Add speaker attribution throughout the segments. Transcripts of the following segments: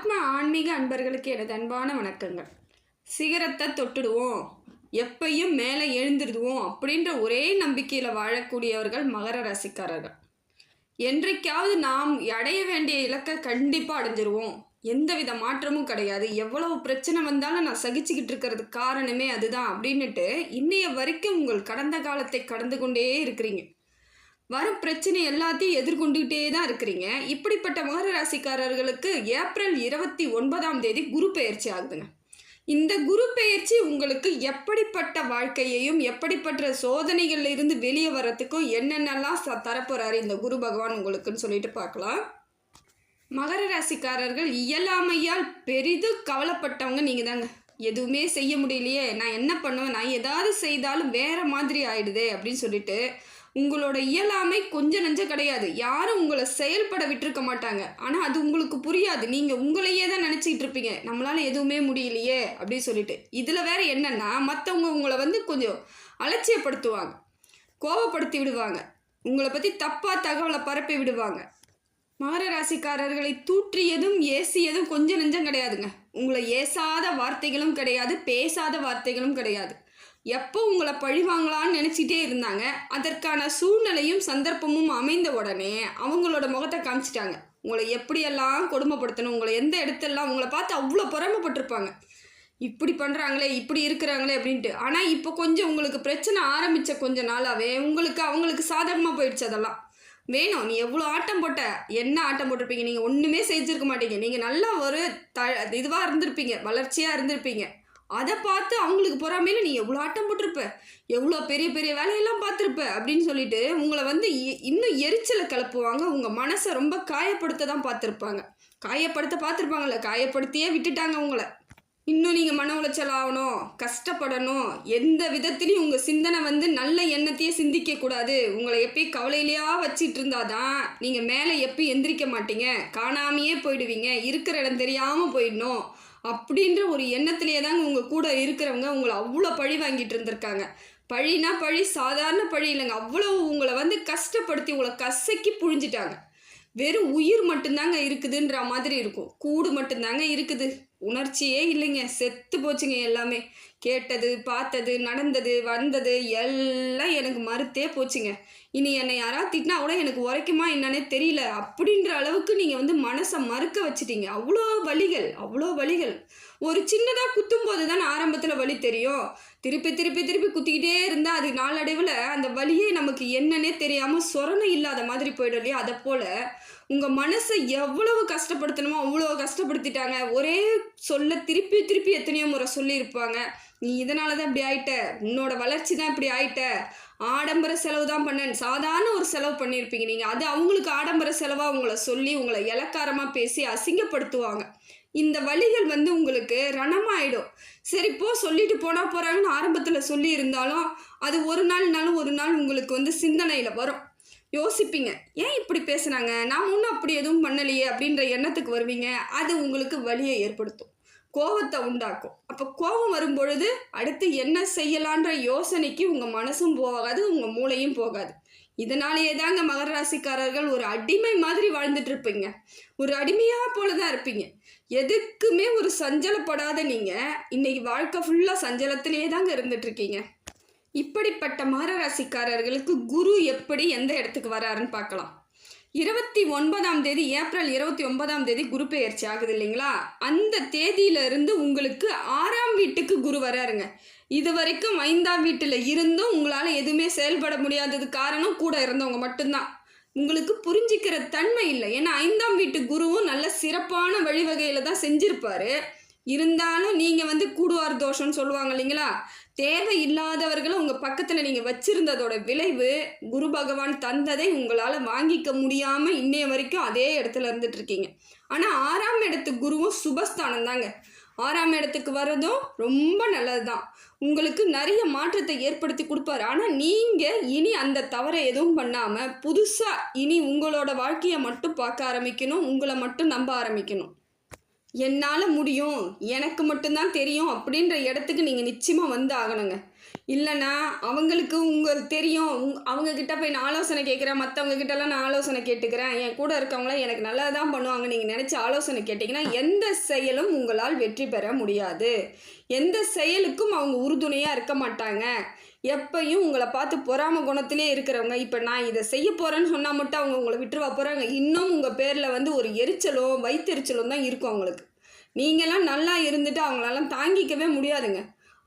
Speaker 1: ஆத்மா ஆன்மீக அன்பர்களுக்கு எனது அன்பான வணக்கங்கள். சிகரத்தை தொட்டுடுவோம். எப்பையும் மேலே எழுந்திருடுவோம் அப்படின்ற ஒரே நம்பிக்கையில் வாழக்கூடியவர்கள் மகர ராசிக்காரர்கள். என்றைக்காவது நாம் அடைய வேண்டிய இலக்கை கண்டிப்பாக அடைஞ்சிருவோம். எந்தவித மாற்றமும் கிடையாது. எவ்வளவு பிரச்சனை வந்தாலும் நான் சகிச்சுக்கிட்டு இருக்கிறது காரணமே அதுதான் அப்படின்னுட்டு இன்னைய வரைக்கும் உங்கள் கடந்த காலத்தை கடந்து கொண்டே இருக்கிறீங்க. வரும் பிரச்சனை எல்லாத்தையும் எதிர்கொண்டுகிட்டே தான் இருக்கிறீங்க. இப்படிப்பட்ட மகர ராசிக்காரர்களுக்கு ஏப்ரல் இருபத்தி ஒன்பதாம் தேதி குரு பெயர்ச்சி ஆகுதுங்க. இந்த குரு பெயர்ச்சி உங்களுக்கு எப்படிப்பட்ட வாழ்க்கையையும் எப்படிப்பட்ட சோதனைகள்ல இருந்து வெளியே வர்றதுக்கும் என்னென்னலாம் ச தரப்போறாரு இந்த குரு பகவான் உங்களுக்குன்னு சொல்லிட்டு பார்க்கலாம். மகர ராசிக்காரர்கள் இயலாமையால் பெரிதும் கவலைப்பட்டவங்க நீங்கள் தாங்க எதுவுமே செய்ய முடியலையே. நான் என்ன பண்ணுவேன்? நான் ஏதாவது செய்தாலும் வேற மாதிரி ஆயிடுதே அப்படின்னு சொல்லிட்டு உங்களோட இயலாமை கொஞ்சம் நஞ்ச கிடையாது. யாரும் உங்களை செயல்பட விட்டுருக்க மாட்டாங்க. ஆனால் அது உங்களுக்கு புரியாது. நீங்கள் உங்களையே தான் நினச்சிக்கிட்டு இருப்பீங்க. நம்மளால் எதுவுமே முடியலையே அப்படின்னு சொல்லிட்டு. இதில் வேற என்னன்னா மற்றவங்க உங்களை வந்து கொஞ்சம் அலட்சியப்படுத்துவாங்க. கோவப்படுத்தி விடுவாங்க. உங்களை பற்றி தப்பாக தகவலை பரப்பி விடுவாங்க. மகர ராசிக்காரர்களை தூற்றியதும் ஏசியதும் கொஞ்சம் நெஞ்சம் கிடையாதுங்க. உங்களை ஏசாத வார்த்தைகளும் கிடையாது பேசாத வார்த்தைகளும் கிடையாது. எப்போ உங்களை பழிவாங்களான்னு நினச்சிட்டே இருந்தாங்க. அதற்கான சூழ்நிலையும் சந்தர்ப்பமும் அமைந்த உடனே அவங்களோட முகத்தை காமிச்சிட்டாங்க. உங்களை எப்படியெல்லாம் கொடுமைப்படுத்தணும் உங்களை எந்த இடத்தெல்லாம் உங்களை பார்த்து அவ்வளோ பொறாமப்பட்டிருப்பாங்க. இப்படி பண்ணுறாங்களே இப்படி இருக்கிறாங்களே அப்படின்ட்டு. ஆனால் இப்போ கொஞ்சம் உங்களுக்கு பிரச்சனை ஆரம்பித்த கொஞ்ச நாளாகவே உங்களுக்கு அவங்களுக்கு சாதகமாக போயிடுச்சு அதெல்லாம். வேணும் நீ எவ்வளோ ஆட்டம் போட்ட என்ன ஆட்டம் போட்டிருப்பீங்க? நீங்கள் ஒன்றுமே செஞ்சுருக்க மாட்டீங்க. நீங்கள் நல்லா ஒரு த இதுவாக இருந்திருப்பீங்க வளர்ச்சியாக இருந்திருப்பீங்க. அதை பார்த்து அவங்களுக்கு பொறாமையில் நீ எவ்வளோ ஆட்டம் போட்டிருப்ப? எவ்வளோ பெரிய பெரிய வேலையெல்லாம் பார்த்துருப்ப? அப்படின்னு சொல்லிட்டு உங்களை வந்து இ- இன்னும் எரிச்சலை கிளப்புவாங்க. உங்கள் மனசை ரொம்ப காயப்படுத்த தான் பார்த்துருப்பாங்க. காயப்படுத்த பார்த்துருப்பாங்கல்ல. காயப்படுத்தியே விட்டுட்டாங்க உங்களை. இன்னும் நீங்கள் மன உளைச்சல் ஆகணும் கஷ்டப்படணும். எந்த விதத்துலையும் உங்கள் சிந்தனை வந்து நல்ல எண்ணத்தையே சிந்திக்கக்கூடாது உங்களை எப்பயும் கவலையிலையா வச்சிட்டு இருந்தாதான் நீங்கள் மேலே எப்பயும் எந்திரிக்க மாட்டீங்க. காணாமையே போயிடுவீங்க. இருக்கிற இடம் தெரியாமல் போயிடணும். அப்படின்ற ஒரு எண்ணத்திலேயே தாங்க உங்கள் கூட இருக்கிறவங்க உங்களை அவ்வளோ பழி வாங்கிட்டு இருந்திருக்காங்க. பழினா பழி சாதாரண பழி இல்லைங்க. அவ்வளோ உங்களை வந்து கஷ்டப்படுத்தி உங்களை கசக்கி புழிஞ்சிட்டாங்க. வெறும் உயிர் மட்டும்தாங்க இருக்குதுன்ற மாதிரி இருக்கும். கூடு மட்டும்தாங்க இருக்குது. உணர்ச்சியே இல்லைங்க. செத்து போச்சுங்க எல்லாமே. கேட்டது பார்த்தது நடந்தது வந்தது எல்லாம் எனக்கு மறுத்தே போச்சுங்க. இனி என்னை யாராவது திட்டினா கூட எனக்கு உரைக்குமா என்னன்னே தெரியல. அப்படின்ற அளவுக்கு நீங்கள் வந்து மனசை மறுக்க வச்சிட்டீங்க. அவ்வளோ வலிகள் அவ்வளோ வலிகள். ஒரு சின்னதாக குத்தும் போது தானே ஆரம்பத்தில் வலி தெரியும். திருப்பி திருப்பி திருப்பி குத்திக்கிட்டே இருந்தால் அது நாளடைவில் அந்த வலியே நமக்கு என்னன்னே தெரியாமல் சொரணை இல்லாத மாதிரி போயிடும் இல்லையா? அதை போல் உங்கள் மனசை எவ்வளவு கஷ்டப்படுத்தணுமோ அவ்வளோ கஷ்டப்படுத்திட்டாங்க. ஒரே சொல்ல திருப்பி திருப்பி எத்தனையோ முறை சொல்லியிருப்பாங்க. நீ இதனால தான் இப்படி ஆயிட்ட. உன்னோட வளர்ச்சி தான் இப்படி ஆயிட்ட. ஆடம்பர செலவு தான் பண்ணேன் சாதாரண ஒரு செலவு பண்ணியிருப்பீங்க நீங்கள் அது அவங்களுக்கு ஆடம்பர செலவாக உங்களை சொல்லி உங்களை இலக்காரமாக பேசி அசிங்கப்படுத்துவாங்க. இந்த வழிகள் வந்து உங்களுக்கு ரணமாயிடும். சரி போ சொல்லிட்டு போனா போறாங்கன்னு ஆரம்பத்தில் சொல்லி இருந்தாலும் அது ஒரு நாள்னாலும் ஒரு நாள் உங்களுக்கு வந்து சிந்தனையில் வரும். யோசிப்பீங்க ஏன் இப்படி பேசுனாங்க நான் ஒன்றும் அப்படி எதுவும் பண்ணலையே அப்படின்ற எண்ணத்துக்கு வருவீங்க. அது உங்களுக்கு வலியை ஏற்படுத்தும். கோபத்தை உண்டாக்கும். அப்போ கோபம் வரும்பொழுது அடுத்து என்ன செய்யலான்ற யோசனைக்கு உங்கள் மனசும் போகாது உங்கள் மூளையும் போகாது. இதனாலேயே தாங்க மகர ராசிக்காரர்கள் ஒரு அடிமை மாதிரி வாழ்ந்துட்டு இருப்பீங்க ஒரு அடிமையாக போல தான் இருப்பீங்க. எதுக்குமே ஒரு சஞ்சலப்படாத நீங்கள் இன்னைக்கு வாழ்க்கை ஃபுல்லாக சஞ்சலத்திலேயே தாங்க இருந்துட்டுருக்கீங்க. இப்படிப்பட்ட மகர ராசிக்காரர்களுக்கு குரு எப்படி எந்த இடத்துக்கு வராருன்னு பார்க்கலாம். இருபத்தி ஒன்பதாம் தேதி ஏப்ரல் இருபத்தி ஒன்பதாம் தேதி குரு பெயர்ச்சி ஆகுது இல்லைங்களா? அந்த தேதியில இருந்து உங்களுக்கு ஆறாம் வீட்டுக்கு குரு வராருங்க. இது வரைக்கும் ஐந்தாம் வீட்டில் இருந்தும் உங்களால் எதுவுமே செயல்பட முடியாதது காரணம் கூட இருந்தவங்க மட்டும்தான். உங்களுக்கு புரிஞ்சிக்கிற தன்மை இல்லை. ஏன்னா ஐந்தாம் வீட்டு குருவும் நல்ல சிறப்பான வழிவகையில் தான் செஞ்சிருப்பாரு. இருந்தாலும் நீங்கள் வந்து கூடுவார் தோஷம்னு சொல்லுவாங்க இல்லைங்களா? தேவை இல்லாதவர்களை உங்கள் பக்கத்தில் நீங்கள் வச்சிருந்ததோட விளைவு குரு பகவான் தந்ததை உங்களால் வாங்கிக்க முடியாமல் இன்னைய வரைக்கும் அதே இடத்துல இருந்துட்டு இருக்கீங்க. ஆனால் ஆறாம் இடத்து குருவும் சுபஸ்தானம் தாங்க. ஆறாம் இடத்துக்கு வர்றதும் ரொம்ப நல்லது தான் உங்களுக்கு நிறைய மாற்றத்தை ஏற்படுத்தி கொடுப்பாரு. ஆனால் நீங்கள் இனி அந்த தவறை எதுவும் பண்ணாமல் புதுசாக இனி உங்களோட வாழ்க்கையை மட்டும் பார்க்க ஆரம்பிக்கணும் உங்களை மட்டும் நம்ப ஆரம்பிக்கணும். என்னால் முடியும் எனக்கு மட்டும்தான் தெரியும் அப்படின்ற இடத்துக்கு நீங்கள் நிச்சயமாக வந்து ஆகணுங்க. இல்லைன்னா அவங்களுக்கு உங்கள் தெரியும். உங் அவங்கக்கிட்ட போய் நான் ஆலோசனை கேட்குறேன். மற்றவங்கக்கிட்டலாம் நான் ஆலோசனை கேட்டுக்கிறேன். என் கூட இருக்கவங்களாம் எனக்கு நல்லது தான் பண்ணுவாங்க. நீங்கள் நினச்சி ஆலோசனை கேட்டிங்கன்னா எந்த செயலும் உங்களால் வெற்றி பெற முடியாது. எந்த செயலுக்கும் அவங்க உறுதுணையாக இருக்க மாட்டாங்க. எப்பையும் உங்களை பார்த்து பொறாம குணத்திலே இருக்கிறவங்க இப்போ நான் இதை செய்ய போகிறேன்னு சொன்னால் மட்டும் அவங்க உங்களை விட்டுருவா போகிறாங்க இன்னும் உங்கள் பேரில் வந்து ஒரு எரிச்சலும் வைத்தெரிச்சலும் தான் இருக்கும் அவங்களுக்கு. நீங்களாம் நல்லா இருந்துட்டு அவங்களாலாம் தாங்கிக்கவே முடியாதுங்க.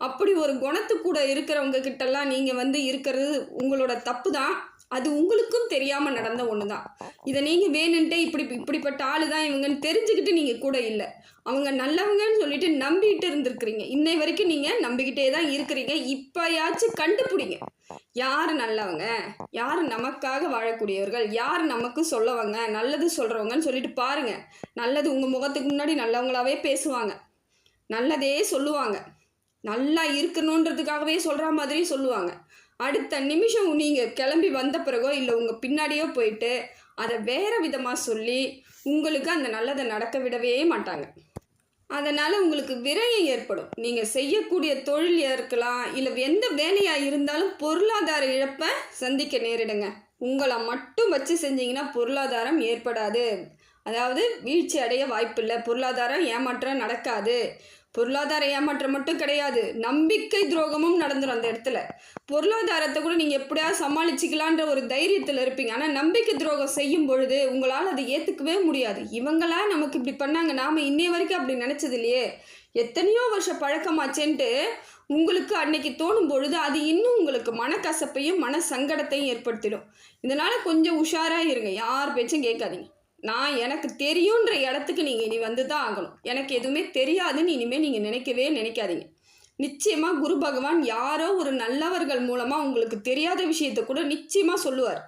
Speaker 1: அப்படி ஒரு குணத்து கூட இருக்கிறவங்க கிட்டலாம் நீங்கள் வந்து இருக்கிறது உங்களோட தப்பு தான் அது உங்களுக்கும் தெரியாமல் நடந்த ஒன்று தான் இதை நீங்கள் வேணுன்ட்டே இப்படி இப்படிப்பட்ட ஆளு தான் இவங்கன்னு தெரிஞ்சுக்கிட்டு நீங்கள் கூட இல்லை. அவங்க நல்லவங்கன்னு சொல்லிட்டு நம்பிட்டு இருந்திருக்கிறீங்க. இன்னை வரைக்கும் நீங்கள் நம்பிக்கிட்டே தான் இருக்கிறீங்க. இப்போயாச்சும் கண்டுபிடிங்க. யார் நல்லவங்க? யார் நமக்காக வாழக்கூடியவர்கள்? யார் நமக்கு சொல்லவங்க? நல்லது சொல்கிறவங்கன்னு சொல்லிட்டு பாருங்கள் நல்லது உங்கள் முகத்துக்கு முன்னாடி நல்லவங்களாவே பேசுவாங்க. நல்லதே சொல்லுவாங்க. நல்லா இருக்கணுன்றதுக்காகவே சொல்கிற மாதிரி சொல்லுவாங்க. அடுத்த நிமிஷம் நீங்கள் கிளம்பி வந்த பிறகோ இல்லை உங்கள் பின்னாடியோ போயிட்டு அதை வேறு விதமாக சொல்லி உங்களுக்கு அந்த நல்லதை நடக்க விடவே மாட்டாங்க. அதனால் உங்களுக்கு விரயம் ஏற்படும். நீங்கள் செய்யக்கூடிய தொழில் இருக்கலாம் இல்லை எந்த வேலையாக இருந்தாலும் பொருளாதார இழப்பை சந்திக்க நேரிடுங்க. உங்களை மட்டும் வச்சு செஞ்சீங்கன்னா பொருளாதாரம் ஏற்படாது. அதாவது வீழ்ச்சி அடைய வாய்ப்பில்லை. பொருளாதாரம் ஏமாற்றம் நடக்காது. பொருளாதார ஏமாற்றம் மட்டும் கிடையாது நம்பிக்கை துரோகமும் நடந்துடும் அந்த இடத்துல. பொருளாதாரத்தை கூட நீங்கள் எப்படியாவது சமாளிச்சிக்கலான்ற ஒரு தைரியத்தில் இருப்பீங்க. ஆனால் நம்பிக்கை துரோகம் செய்யும் பொழுது உங்களால் அதை ஏற்றுக்கவே முடியாது. இவங்களா நமக்கு இப்படி பண்ணாங்க நாம் இன்னைய வரைக்கும் அப்படி நினச்சது இல்லையே. எத்தனையோ வருஷம் பழக்கமாச்சேன்ட்டு உங்களுக்கு அன்னைக்கு தோணும் பொழுது அது இன்னும் உங்களுக்கு மனக்கசப்பையும் மன சங்கடத்தையும் ஏற்படுத்திடும். இதனால் கொஞ்சம் உஷாராக இருங்க. யார் பேச்சும் கேட்காதீங்க. நான் எனக்கு தெரியுன்ற இடத்துக்கு நீங்கள் இனி வந்து தான் ஆகணும். எனக்கு எதுவுமே தெரியாதுன்னு இனிமேல் நீங்கள் நினைக்கவே நினைக்காதீங்க. நிச்சயமாக குரு பகவான் யாரோ ஒரு நல்லவர்கள் மூலமாக உங்களுக்கு தெரியாத விஷயத்த கூட நிச்சயமாக சொல்லுவார்.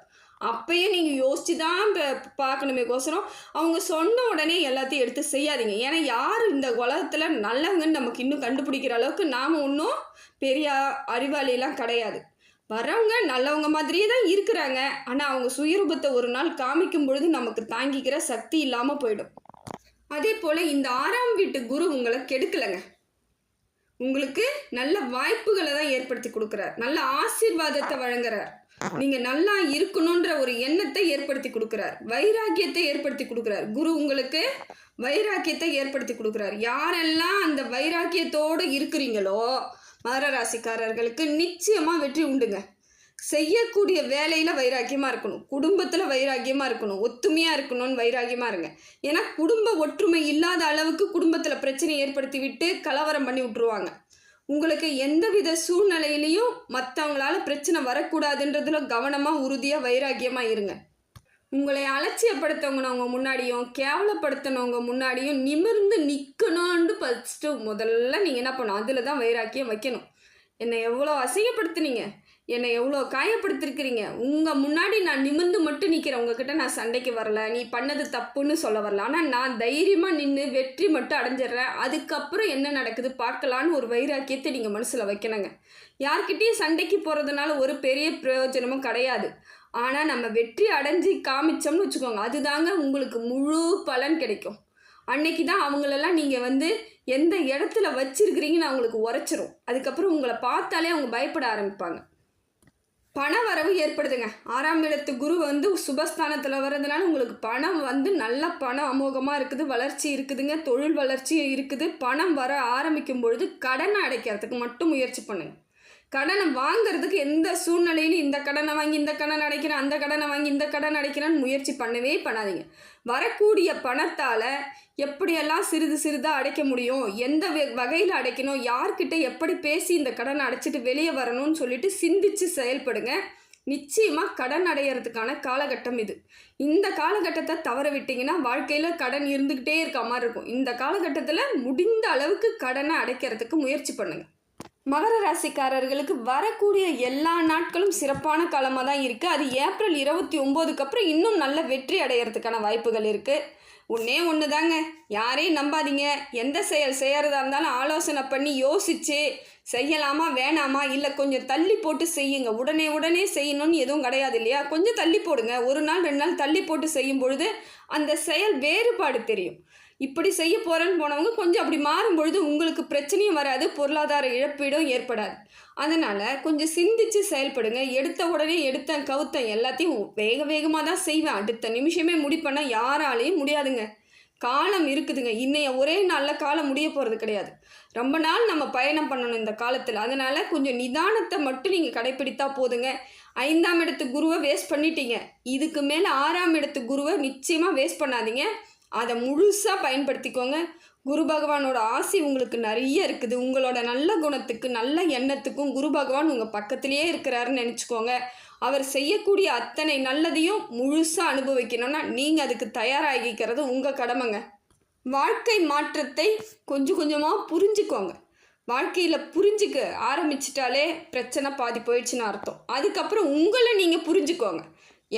Speaker 1: அப்பயே நீங்கள் யோசிச்சு தான் பார்க்கணுமே கோசரம் அவங்க சொன்ன உடனே எல்லாத்தையும் எடுத்து செய்யாதீங்க. ஏன்னா யார் இந்த உலகத்தில் நல்லவங்கன்னு நமக்கு இன்னும் கண்டுபிடிக்கிற அளவுக்கு நாம் ஒன்றும் பெரிய அறிவாளியெல்லாம் கிடையாது. வரவங்க நல்லவங்க மாதிரியே தான் இருக்கிறாங்க. ஆனால் அவங்க சுயரூபத்தை ஒரு நாள் காமிக்கும் பொழுது நமக்கு தாங்கிக்கிற சக்தி இல்லாமல் போயிடும். அதே போல் இந்த ஆறாம் வீட்டு குரு உங்களை கெடுக்கலைங்க. உங்களுக்கு நல்ல வாய்ப்புகளை தான் ஏற்படுத்தி கொடுக்குறார். நல்ல ஆசீர்வாதத்தை வழங்குறார். நீங்கள் நல்லா இருக்கணுன்ற ஒரு எண்ணத்தை ஏற்படுத்தி கொடுக்குறார். வைராக்கியத்தை ஏற்படுத்தி கொடுக்குறார். குரு உங்களுக்கு வைராக்கியத்தை ஏற்படுத்தி கொடுக்குறார். யாரெல்லாம் அந்த வைராக்கியத்தோடு இருக்கிறீங்களோ மகர ராசிக்காரர்களுக்கு நிச்சயமாக வெற்றி உண்டுங்க. செய்யக்கூடிய வேலையில் வைராக்கியமாக இருக்கணும். குடும்பத்தில் வைராக்கியமாக இருக்கணும். ஒத்துமையாக இருக்கணும்னு வைராக்கியமாக இருங்க. ஏன்னா குடும்ப ஒற்றுமை இல்லாத அளவுக்கு குடும்பத்தில் பிரச்சனை ஏற்படுத்தி விட்டு கலவரம் பண்ணி விட்ருவாங்க உங்களுக்கு எந்தவித சூழ்நிலையிலையும் மற்றவங்களால பிரச்சனை வரக்கூடாதுன்றதுல கவனமாக உறுதியாக வைராக்கியமாக இருங்க. உங்களை அலட்சியப்படுத்தவங்க முன்னாடியும் கேவலப்படுத்தினவங்க முன்னாடியும் நிமிர்ந்து நிற்கணும்னு ஃபஸ்ட்டு முதல்ல நீங்கள் என்ன பண்ணணும்? அதில் தான் வைராக்கியம் வைக்கணும். என்னை எவ்வளோ அசிங்கப்படுத்துனீங்க? என்னை எவ்வளோ காயப்படுத்திருக்கிறீங்க? உங்கள் முன்னாடி நான் நிமிர்ந்து மட்டும் நிற்கிறேன் உங்ககிட்ட நான் சண்டைக்கு வரல. நீ பண்ணது தப்புன்னு சொல்ல வரல. ஆனால் நான் தைரியமாக நின்று வெற்றி மட்டும் அடைஞ்சிடுறேன். அதுக்கப்புறம் என்ன நடக்குது பார்க்கலான்னு ஒரு வைராக்கியத்தை நீங்கள் மனசில் வைக்கணுங்க. யார்கிட்டேயும் சண்டைக்கு போகிறதுனால ஒரு பெரிய பிரயோஜனமும் கிடையாது. ஆனால் நம்ம வெற்றி அடைஞ்சு காமிச்சோம்னு வச்சுக்கோங்க அதுதாங்க உங்களுக்கு முழு பலன் கிடைக்கும். அன்னைக்கு தான் அவங்களெல்லாம் நீங்கள் வந்து எந்த இடத்துல வச்சிருக்கிறீங்கன்னு அவங்களுக்கு உரைச்சிரும். அதுக்கப்புறம் உங்களை பார்த்தாலே அவங்க பயப்பட ஆரம்பிப்பாங்க. பண வரவு ஏற்படுதுங்க. ஆறாம் இடத்து குரு வந்து சுபஸ்தானத்தில் வர்றதுனால உங்களுக்கு பணம் வந்து நல்ல பணம் அமோகமாக இருக்குது வளர்ச்சி இருக்குதுங்க தொழில் வளர்ச்சி இருக்குது. பணம் வர ஆரம்பிக்கும் பொழுது கடனை அடைக்கிறதுக்கு மட்டும் முயற்சி பண்ணுங்கள் கடனை வாங்குறதுக்கு எந்த சூழ்நிலையிலும் இந்த கடனை வாங்கி இந்த கடன் அடைக்கிறேன் அந்த கடனை வாங்கி இந்த கடன் அடைக்கிறேன்னு முயற்சி பண்ணவே பண்ணாதீங்க. வரக்கூடிய பணத்தால் எப்படியெல்லாம் சிறிது சிறிதாக அடைக்க முடியும் எந்த வகையில் அடைக்கணும் யார்கிட்ட எப்படி பேசி இந்த கடனை அடைச்சிட்டு வெளியே வரணும்னு சொல்லிட்டு சிந்திச்சு செயல்படுங்க. நிச்சயமாக கடன் அடையிறதுக்கான காலகட்டம் இது. இந்த காலகட்டத்தை தவற விட்டிங்கன்னா வாழ்க்கையில் கடன் இருந்துக்கிட்டே இருக்க மாதிரி இருக்கும். இந்த காலகட்டத்தில் முடிந்த அளவுக்கு கடனை அடைக்கிறதுக்கு முயற்சி பண்ணுங்கள் மகர ராசிக்காரர்களுக்கு வரக்கூடிய எல்லா நாட்களும் சிறப்பான காலமாக தான் இருக்குது அது ஏப்ரல் இருபத்தி ஒம்போதுக்கு அப்புறம் இன்னும் நல்ல வெற்றி அடையிறதுக்கான வாய்ப்புகள் இருக்குது ஒன்றே ஒன்று தாங்க யாரையும் நம்பாதீங்க. எந்த செயல் செய்கிறதா இருந்தாலும் ஆலோசனை பண்ணி யோசித்து செய்யலாமா வேணாமா இல்லை கொஞ்சம் தள்ளி போட்டு செய்யுங்க. உடனே உடனே செய்யணும்னு எதுவும் கிடையாது இல்லையா? கொஞ்சம் தள்ளி போடுங்க. ஒரு நாள் ரெண்டு நாள் தள்ளி போட்டு செய்யும் பொழுது அந்த செயல் வேறுபாடு தெரியும். இப்படி செய்ய போகிறேன்னு போனவங்க கொஞ்சம் அப்படி மாறும் பொழுது உங்களுக்கு பிரச்சனையும் வராது பொருளாதார இழப்பீடும் ஏற்படாது. அதனால் கொஞ்சம் சிந்திச்சு செயல்படுங்க. எடுத்த உடனே எடுத்தேன் கவுத்த எல்லாத்தையும் வேக வேகமாக தான் செய்வேன். அடுத்த நிமிஷமே முடிப்பேன்னா யாராலையும் முடியாதுங்க. காலம் இருக்குதுங்க. இன்னைய ஒரே நாளில் காலம் முடிய போகிறது கிடையாது. ரொம்ப நாள் நம்ம பயணம் பண்ணணும் இந்த காலத்தில். அதனால் கொஞ்சம் நிதானத்தை மட்டும் நீங்கள் கடைப்பிடித்தா போதுங்க. ஐந்தாம் இடத்து குருவை வேஸ்ட் பண்ணிட்டீங்க. இதுக்கு மேலே ஆறாம் இடத்து குருவை நிச்சயமாக வேஸ்ட் பண்ணாதீங்க. அதை முழுசாக பயன்படுத்திக்கோங்க. குரு பகவானோட ஆசி உங்களுக்கு நிறைய இருக்குது. உங்களோட நல்ல குணத்துக்கு நல்ல எண்ணத்துக்கும் குரு பகவான் உங்கள் பக்கத்திலேயே இருக்கிறாருன்னு நினச்சிக்கோங்க. அவர் செய்யக்கூடிய அத்தனை நல்லதையும் முழுசாக அனுபவிக்கணும்னா நீங்கள் அதுக்கு தயாராகிக்கிறது உங்கள் கடமைங்க. வாழ்க்கை மாற்றத்தை கொஞ்சம் கொஞ்சமாக புரிஞ்சுக்கோங்க. வாழ்க்கையில் புரிஞ்சுக்க ஆரம்பிச்சிட்டாலே பிரச்சனை பாதி போயிடுச்சுன்னு அர்த்தம். அதுக்கப்புறம் உங்களை நீங்கள் புரிஞ்சுக்கோங்க.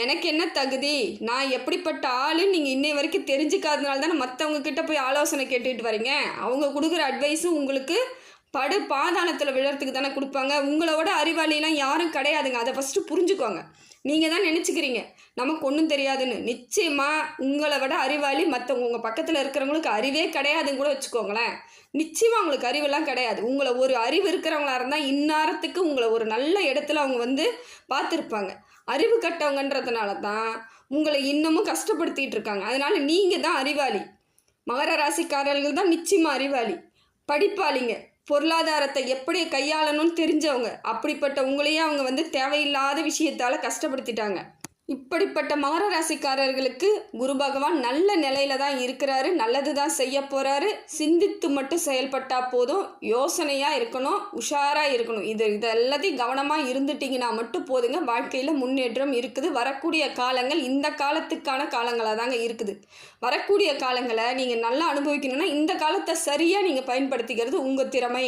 Speaker 1: எனக்கு என்ன தகுதி? நான் எப்படிப்பட்ட ஆளுன்னு நீங்கள் இன்னை வரைக்கும் தெரிஞ்சுக்காதனால தானே மற்றவங்க கிட்ட போய் ஆலோசனை கேட்டுட்டு வரீங்க. அவங்க கொடுக்குற அட்வைஸும் உங்களுக்கு படு பாதாளத்தில் விழறதுக்கு தானே கொடுப்பாங்க. உங்களோட அறிவாளிலாம் யாரும் கிடையாதுங்க. அதை ஃபஸ்ட்டு புரிஞ்சுக்கோங்க. நீங்கள் தான் நினச்சிக்கிறீங்க. நமக்கு ஒன்றும் தெரியாதுன்னு. நிச்சயமாக உங்களை விட அறிவாளி மற்றவங்க உங்கள் பக்கத்தில் இருக்கிறவங்களுக்கு அறிவே கிடையாதுன்னு கூட வச்சுக்கோங்களேன். நிச்சயமாக உங்களுக்கு அறிவெல்லாம் கிடையாது. உங்களை ஒரு அறிவு இருக்கிறவங்களா இருந்தால் இந்நேரத்துக்கு உங்களை ஒரு நல்ல இடத்துல அவங்க வந்து பார்த்துருப்பாங்க. அறிவு கட்டவங்கன்றதுனால தான் உங்களை இன்னமும் கஷ்டப்படுத்திட்டு இருக்காங்க. அதனால் நீங்கள் தான் அறிவாளி. மகர ராசிக்காரர்கள் தான் நிச்சயமாக அறிவாளி. படிப்பாளிங்க. பொருளாதாரத்தை எப்படி கையாளணும்னு தெரிஞ்சவங்க. அப்படிப்பட்ட உங்களையே அவங்க வந்து தேவையில்லாத விஷயத்தால் கஷ்டப்படுத்திட்டாங்க. இப்படிப்பட்ட மகர ராசிக்காரர்களுக்கு குரு பகவான் நல்ல நிலையில தான் இருக்கிறாரு நல்லது தான் செய்ய போறாரு. சிந்தித்து மட்டும் செயல்பட்டா போதும். யோசனையா இருக்கணும் உஷாரா இருக்கணும். இது இது எல்லாத்தையும் கவனமா இருந்துட்டீங்கன்னா மட்டும் போதுங்க. வாழ்க்கையில முன்னேற்றம் இருக்குது. வரக்கூடிய காலங்கள் இந்த காலத்துக்கான காலங்களாக தாங்க இருக்குது. வரக்கூடிய காலங்களை நீங்கள் நல்லா அனுபவிக்கணும்னா இந்த காலத்தை சரியாக நீங்கள் பயன்படுத்திக்கிறது உங்கள் திறமை.